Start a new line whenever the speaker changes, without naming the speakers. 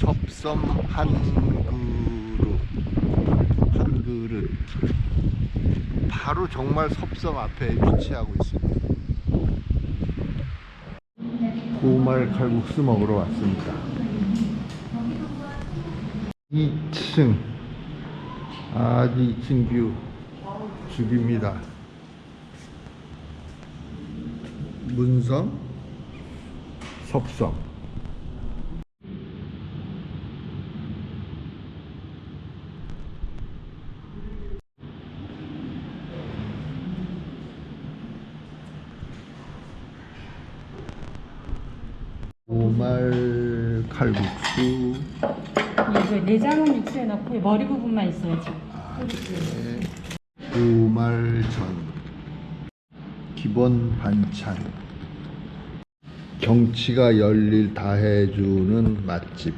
섭섬 한 그릇 한 그릇 바로 정말 섭섬 앞에 위치하고 있습니다. 고말 칼국수 먹으러 왔습니다. 2층 아주 2층 뷰 죽입니다. 문성 섭성 고말 칼국수
이거 내장은 육수에 넣고 머리 부분만 있어야지.
네. 고말전 기본 반찬 경치가 열일 다 해주는 맛집